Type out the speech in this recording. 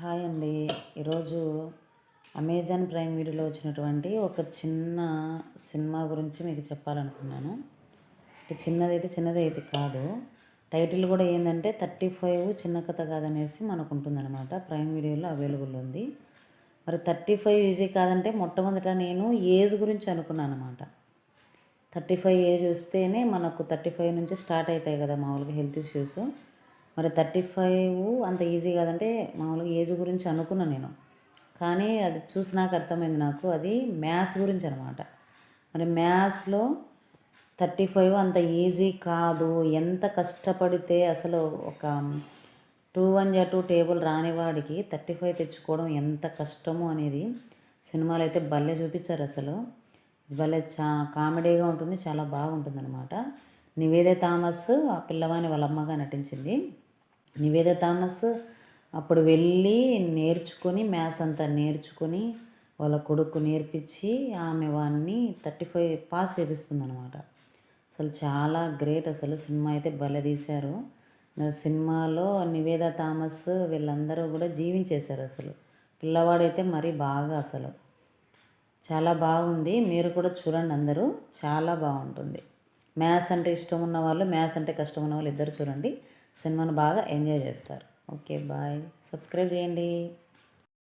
Hi అండి. ఈరోజు Amazon prime వీడియోలో వచ్చినటువంటి ఒక చిన్న సినిమా గురించి మీకు చెప్పాలనుకున్నాను. అంటే చిన్నది అయితే కాదు. టైటిల్ కూడా ఏంటంటే థర్టీ ఫైవ్ చిన్న కథ కాదనేసి మనకు ఉంటుందన్నమాట ప్రైమ్ వీడియోలో అవైలబుల్ ఉంది. మరి థర్టీ ఫైవ్ ఈజీ కాదంటే మొట్టమొదట నేను ఏజ్ గురించి అనుకున్నాను అనమాట థర్టీ ఫైవ్ ఏజ్ వస్తేనే మనకు థర్టీ ఫైవ్ నుంచి స్టార్ట్ అవుతాయి కదా మామూలుగా హెల్త్ ఇష్యూస్. మరి థర్టీ ఫైవ్ అంత ఈజీ కాదంటే మామూలుగా ఏజ్ గురించి అనుకున్నాను నేను. కానీ అది చూసినాక అర్థమైంది నాకు. అది మ్యాథ్స్ గురించి అనమాట మరి మ్యాథ్స్లో థర్టీ ఫైవ్ అంత ఈజీ కాదు. ఎంత కష్టపడితే అసలు ఒక టూ వన్ జా టూ టేబుల్ రానివాడికి థర్టీ ఫైవ్ తెచ్చుకోవడం ఎంత కష్టము అనేది సినిమాలు అయితే భలే చూపించారు అసలు. భలే చా కామెడీగా ఉంటుంది చాలా బాగుంటుంది అనమాట నివేద థామస్ ఆ పిల్లవాని వాళ్ళ అమ్మగా నటించింది. నివేద థామస్ అప్పుడు వెళ్ళి నేర్చుకొని మ్యాథ్స్ అంతా నేర్చుకొని వాళ్ళ కొడుకు నేర్పించి ఆమె వాడిని థర్టీ ఫైవ్ పాస్ చేపిస్తుంది అనమాట అసలు చాలా గ్రేట్ అసలు సినిమా అయితే భలే తీశారు. సినిమాలో నివేద థామస్ వీళ్ళందరూ కూడా జీవించేశారు అసలు. పిల్లవాడైతే మరీ బాగా అసలు. చాలా బాగుంది. మీరు కూడా చూడండి అందరూ. చాలా బాగుంటుంది. మ్యాథ్స్ అంటే ఇష్టం ఉన్న వాళ్ళు మ్యాథ్స్ అంటే కష్టం ఉన్న వాళ్ళు ఇద్దరు చూడండి. సినిమాను బాగా ఎంజాయ్ చేస్తారు. Okay bye. సబ్స్క్రైబ్ చేయండి.